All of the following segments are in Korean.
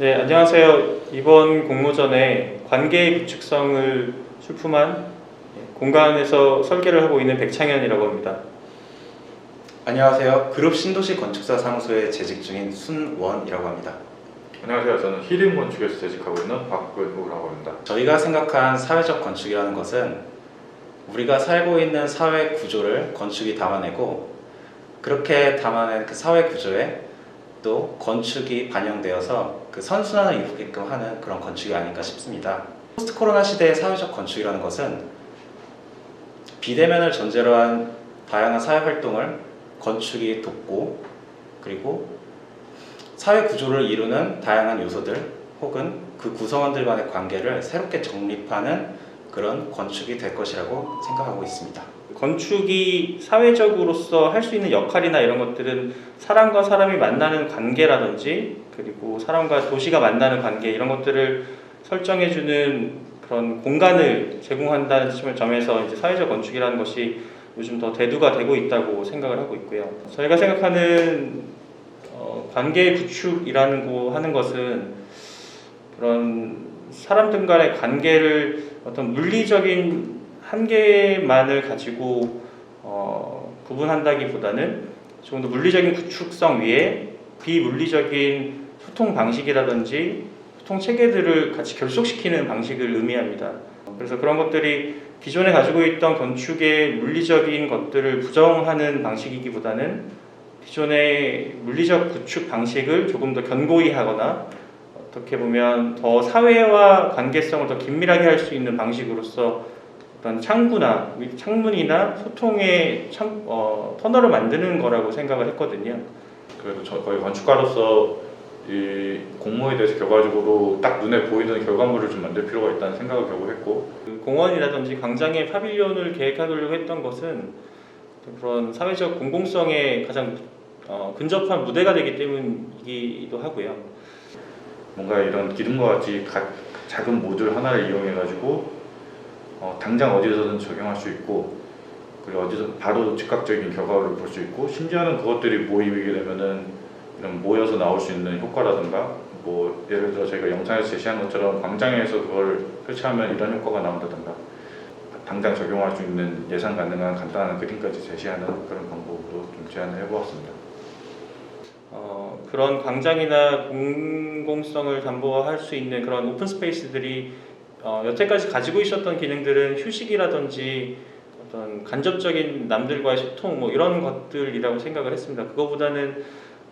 네, 안녕하세요. 이번 공모전에 관계의 구축성을 출품한 공간에서 설계를 하고 있는 백창현이라고 합니다. 안녕하세요. 그룹 신도시 건축사 사무소에 재직 중인 순원이라고 합니다. 안녕하세요. 저는 히든 건축에서 재직하고 있는 박근우라고 합니다. 저희가 생각한 사회적 건축이라는 것은 우리가 살고 있는 사회 구조를 건축이 담아내고 그렇게 담아낸 그 사회 구조에 또 건축이 반영되어서 그 선순환을 이루게끔 하는 그런 건축이 아닐까 싶습니다. 포스트 코로나 시대의 사회적 건축이라는 것은 비대면을 전제로 한 다양한 사회 활동을 건축이 돕고 그리고 사회 구조를 이루는 다양한 요소들 혹은 그 구성원들 간의 관계를 새롭게 정립하는 그런 건축이 될 것이라고 생각하고 있습니다. 건축이 사회적으로서 할 수 있는 역할이나 이런 것들은 사람과 사람이 만나는 관계라든지 그리고 사람과 도시가 만나는 관계 이런 것들을 설정해주는 그런 공간을 제공한다는 점에서 이제 사회적 건축이라는 것이 요즘 더 대두가 되고 있다고 생각을 하고 있고요. 저희가 생각하는 어, 관계 구축이라는 거 하는 것은 그런 사람들 간의 관계를 어떤 물리적인 한계만을 가지고 어, 구분한다기보다는 조금 더 물리적인 구축성 위에 비물리적인 소통 방식이라든지 소통 체계들을 같이 결속시키는 방식을 의미합니다. 그래서 그런 것들이 기존에 가지고 있던 건축의 물리적인 것들을 부정하는 방식이기보다는 기존의 물리적 구축 방식을 조금 더 견고히 하거나 어떻게 보면 더 사회와 관계성을 더 긴밀하게 할 수 있는 방식으로서 어떤 창구나 창문이나 소통의 창, 어, 터널을 만드는 거라고 생각을 했거든요. 그래도 저 거의 건축가로서 이 공모에 대해서 결과적으로 딱 눈에 보이는 결과물을 좀 만들 필요가 있다는 생각을 결국 했고 그 공원이라든지 광장의 파빌리온을 계획하려고 했던 것은 그런 사회적 공공성에 가장 어, 근접한 무대가 되기 때문이기도 하고요. 뭔가 이런 기둥과 같이 가- 작은 모듈 하나를 이용해 가지고 어, 당장 어디서든 적용할 수 있고 그리고 어디서 바로 즉각적인 결과를 볼 수 있고 심지어는 그것들이 모이게 되면은 이런 모여서 나올 수 있는 효과라든가 뭐 예를 들어 저희가 영상에서 제시한 것처럼 광장에서 그걸 설치하면 이런 효과가 나온다든가 당장 적용할 수 있는 예상 가능한 간단한 그림까지 제시하는 그런 방법으로 좀 제안을 해보았습니다. 어, 그런 광장이나 공공성을 담보할 수 있는 그런 오픈 스페이스들이 어, 여태까지 가지고 있었던 기능들은 휴식이라든지 어떤 간접적인 남들과의 소통 뭐 이런 것들이라고 생각을 했습니다. 그거보다는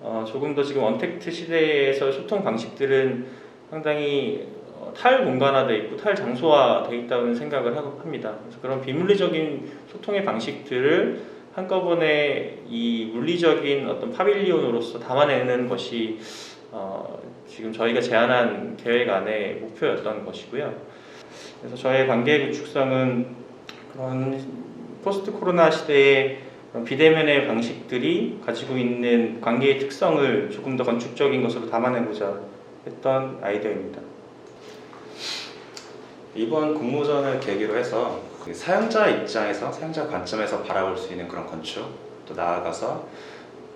어, 조금 더 지금 언택트 시대에서 소통 방식들은 상당히 어, 탈 공간화돼 있고 탈 장소화돼 있다는 생각을 하고 합니다. 그래서 그런 비물리적인 소통의 방식들을 한꺼번에 이 물리적인 어떤 파빌리온으로서 담아내는 것이 어, 지금 저희가 제안한 계획 안에 목표였던 것이고요. 그래서 저의 관계 구축성은 그런 포스트 코로나 시대의 비대면의 방식들이 가지고 있는 관계의 특성을 조금 더 건축적인 것으로 담아내고자 했던 아이디어입니다. 이번 공모전을 계기로 해서 그 사용자 입장에서 사용자 관점에서 바라볼 수 있는 그런 건축 또 나아가서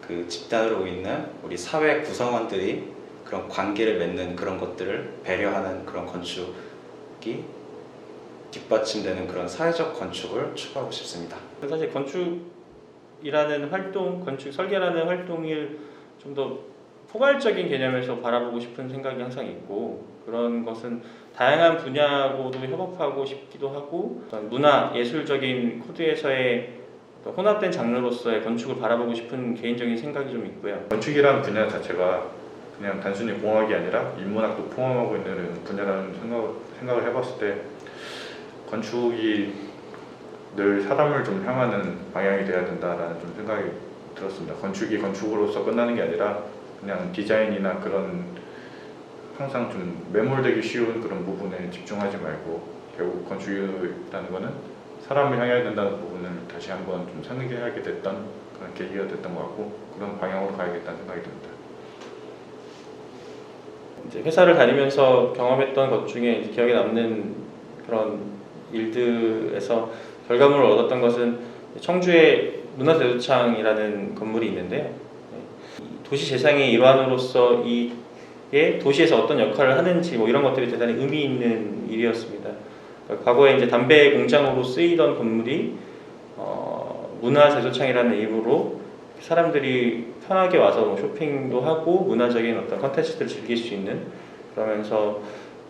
그 집단으로 있는 우리 사회 구성원들이 그런 관계를 맺는 그런 것들을 배려하는 그런 건축이 뒷받침되는 그런 사회적 건축을 추구하고 싶습니다. 사실 건축이라는 활동, 건축 설계라는 활동을 좀 더 포괄적인 개념에서 바라보고 싶은 생각이 항상 있고 그런 것은 다양한 분야하고도 협업하고 싶기도 하고 문화 예술적인 코드에서의 어떤 혼합된 장르로서의 건축을 바라보고 싶은 개인적인 생각이 좀 있고요. 건축이라는 분야 자체가 그냥 단순히 공학이 아니라 인문학도 포함하고 있는 분야라는 생각, 생각을 해봤을 때 건축이 늘 사람을 좀 향하는 방향이 돼야 된다라는 좀 생각이 들었습니다. 건축이 건축으로서 끝나는 게 아니라 그냥 디자인이나 그런 항상 좀 매몰되기 쉬운 그런 부분에 집중하지 말고 결국 건축이라는 거는 사람을 향해야 된다는 부분을 다시 한번 좀 상기하게 됐던 그런 계기가 됐던 것 같고 그런 방향으로 가야겠다는 생각이 듭니다. 이제 회사를 다니면서 경험했던 것 중에 기억에 남는 그런 일들에서 결과물을 얻었던 것은 청주에 문화대도창이라는 건물이 있는데요. 도시 재생의 일환으로서 이 도시에서 어떤 역할을 하는지 뭐 이런 것들이 대단히 의미 있는 일이었습니다. 그러니까 과거에 이제 담배 공장으로 쓰이던 건물이 어, 문화 제조창이라는 이름으로 사람들이 편하게 와서 뭐 쇼핑도 하고 문화적인 어떤 컨텐츠들을 즐길 수 있는 그러면서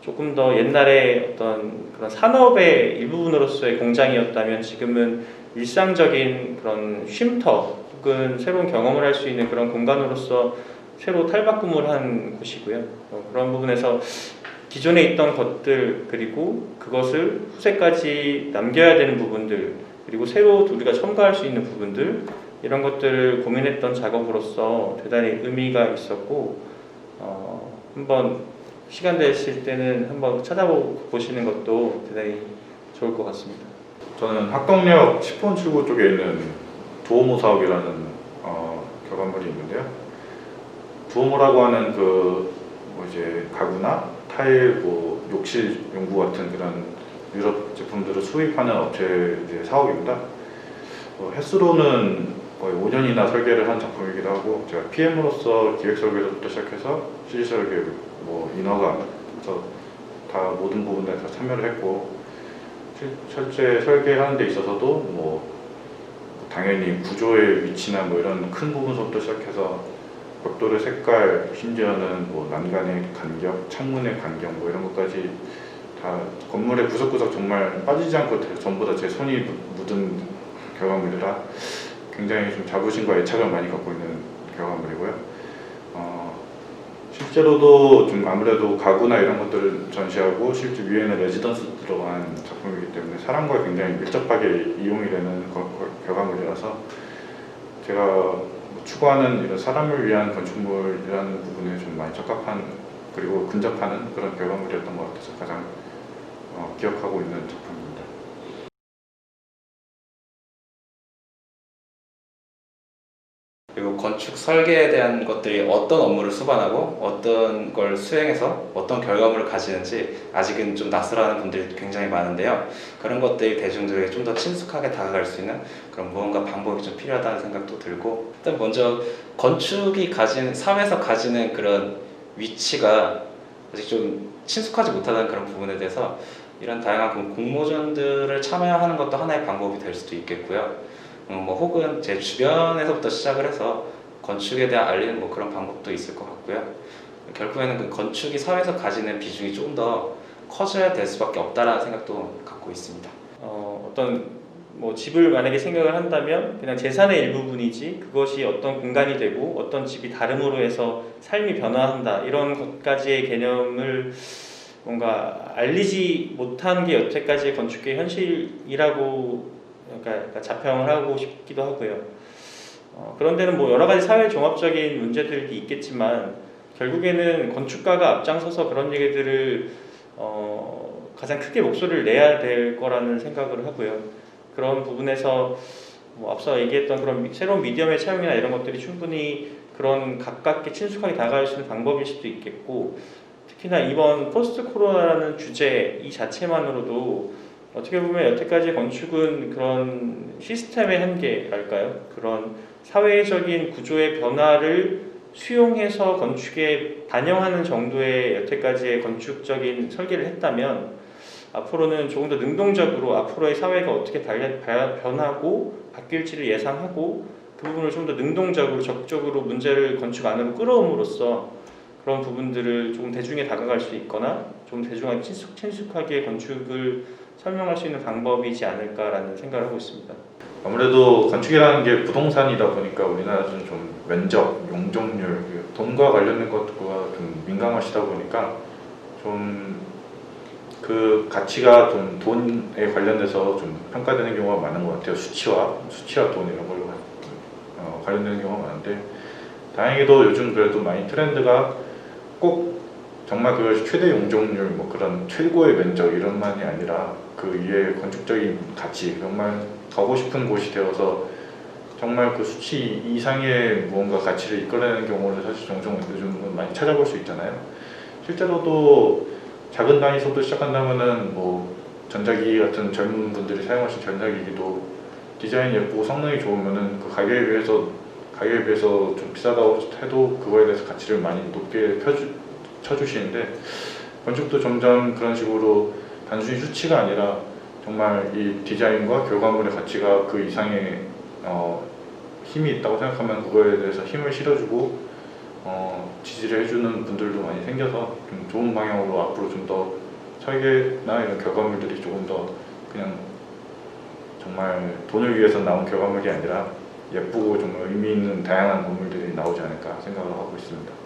조금 더 옛날에 어떤 그런 산업의 일부분으로서의 공장이었다면 지금은 일상적인 그런 쉼터 혹은 새로운 경험을 할 수 있는 그런 공간으로서 새로 탈바꿈을 한 곳이고요. 어, 그런 부분에서 기존에 있던 것들 그리고 그것을 후세까지 남겨야 되는 부분들 그리고 새로 우리가 첨가할 수 있는 부분들 이런 것들을 고민했던 작업으로서 대단히 의미가 있었고 어, 한번 시간 되실 때는 한번 찾아보시는 것도 대단히 좋을 것 같습니다. 저는 학동역 10번 출구 쪽에 있는 두오모 사업이라는 어, 결과물이 있는데요. 두오모라고 하는 그 뭐 이제 가구나 타일, 뭐 욕실 용구 같은 그런 유럽 제품들을 수입하는 업체 이제 사업입니다. 어, 횟수로는 거의 5년이나 설계를 한 작품이기도 하고 제가 PM으로서 기획 설계부터 시작해서 실질 설계, 뭐 인허가, 다 모든 부분에 다 참여를 했고 실- 실제 설계하는 데 있어서도 뭐 당연히 구조의 위치나 뭐 이런 큰 부분부터 시작해서 벽돌의 색깔, 심지어는 뭐 난간의 간격, 창문의 간격 뭐 이런 것까지 다 건물의 구석구석 정말 빠지지 않고 다- 전부 다 제 손이 묻- 묻은 결과물이라 굉장히 좀 자부심과 애착을 많이 갖고 있는 결과물이고요. 어, 실제로도 좀 아무래도 가구나 이런 것들을 전시하고 실제 위에는 레지던스 들어간 작품이기 때문에 사람과 굉장히 밀접하게 이용이 되는 결과물이라서 제가 뭐 추구하는 이런 사람을 위한 건축물이라는 부분에 좀 많이 적합한 그리고 근접하는 그런 결과물이었던 것 같아서 가장 어, 기억하고 있는 작품입니다. 그리고 건축 설계에 대한 것들이 어떤 업무를 수반하고 어떤 걸 수행해서 어떤 결과물을 가지는지 아직은 좀 낯설어하는 분들이 굉장히 많은데요. 그런 것들이 대중들에게 좀 더 친숙하게 다가갈 수 있는 그런 무언가 방법이 좀 필요하다는 생각도 들고 일단 먼저 건축이 가진 사회에서 가지는 그런 위치가 아직 좀 친숙하지 못하는 그런 부분에 대해서 이런 다양한 공- 공모전들을 참여하는 것도 하나의 방법이 될 수도 있겠고요. 음, 뭐 혹은 제 주변에서부터 시작을 해서 건축에 대한 알리는 뭐 그런 방법도 있을 것 같고요. 결국에는 그 건축이 사회에서 가지는 비중이 조금 더 커져야 될 수밖에 없다라는 생각도 갖고 있습니다. 어, 어떤 뭐 집을 만약에 생각을 한다면 그냥 재산의 일부분이지 그것이 어떤 공간이 되고 어떤 집이 다름으로 해서 삶이 변화한다 이런 것까지의 개념을 뭔가 알리지 못한 게 여태까지의 건축계의 현실이라고 그러니까 약간 자평을 하고 싶기도 하고요. 어, 그런 데는 뭐 여러 가지 사회 종합적인 문제들이 있겠지만 결국에는 건축가가 앞장서서 그런 얘기들을 어, 가장 크게 목소리를 내야 될 거라는 생각을 하고요. 그런 부분에서 뭐 앞서 얘기했던 그런 미- 새로운 미디엄의 차용이나 이런 것들이 충분히 그런 가깝게 친숙하게 다가갈 수 있는 방법일 수도 있겠고 특히나 이번 포스트 코로나라는 주제 이 자체만으로도 어떻게 보면 여태까지 건축은 그런 시스템의 한계랄까요? 그런 사회적인 구조의 변화를 수용해서 건축에 반영하는 정도의 여태까지의 건축적인 설계를 했다면 앞으로는 조금 더 능동적으로 앞으로의 사회가 어떻게 변하고 바뀔지를 예상하고 그 부분을 좀 더 능동적으로 적극적으로 문제를 건축 안으로 끌어옴으로써 그런 부분들을 조금 대중에 다가갈 수 있거나 좀 대중하게 친숙, 친숙하게 건축을 설명할 수 있는 방법이지 않을까라는 생각을 하고 있습니다. 아무래도 건축이라는 게 부동산이다 보니까 우리나라는 좀 면적, 용적률, 그 돈과 관련된 것과 좀 민감하시다 보니까 좀 그 가치가 좀 돈에 관련돼서 좀 평가되는 경우가 많은 것 같아요. 수치와 수치와 돈 이런 걸로 어, 관련되는 경우가 많은데 다행히도 요즘 그래도 많이 트렌드가 꼭 정말 그것이 최대 용적률 뭐 그런 최고의 면적 이런만이 아니라 그 위에 건축적인 가치 정말 가고 싶은 곳이 되어서 정말 그 수치 이상의 무언가 가치를 이끌어내는 경우를 사실 종종 요즘은 많이 찾아볼 수 있잖아요. 실제로도 작은 단위서부터 시작한다면은 뭐 전자기기 같은 젊은 분들이 사용하신 전자기기도 디자인 예쁘고 성능이 좋으면은 그 가격에 비해서 가격에 비해서 좀 비싸다고 해도 그거에 대해서 가치를 많이 높게 펴주 쳐주시는데 건축도 점점 그런 식으로 단순히 수치가 아니라 정말 이 디자인과 결과물의 가치가 그 이상의 어, 힘이 있다고 생각하면 그거에 대해서 힘을 실어주고 어, 지지를 해주는 분들도 많이 생겨서 좀 좋은 방향으로 앞으로 좀 더 설계나 이런 결과물들이 조금 더 그냥 정말 돈을 위해서 나온 결과물이 아니라 예쁘고 정말 의미 있는 다양한 건물들이 나오지 않을까 생각을 하고 있습니다.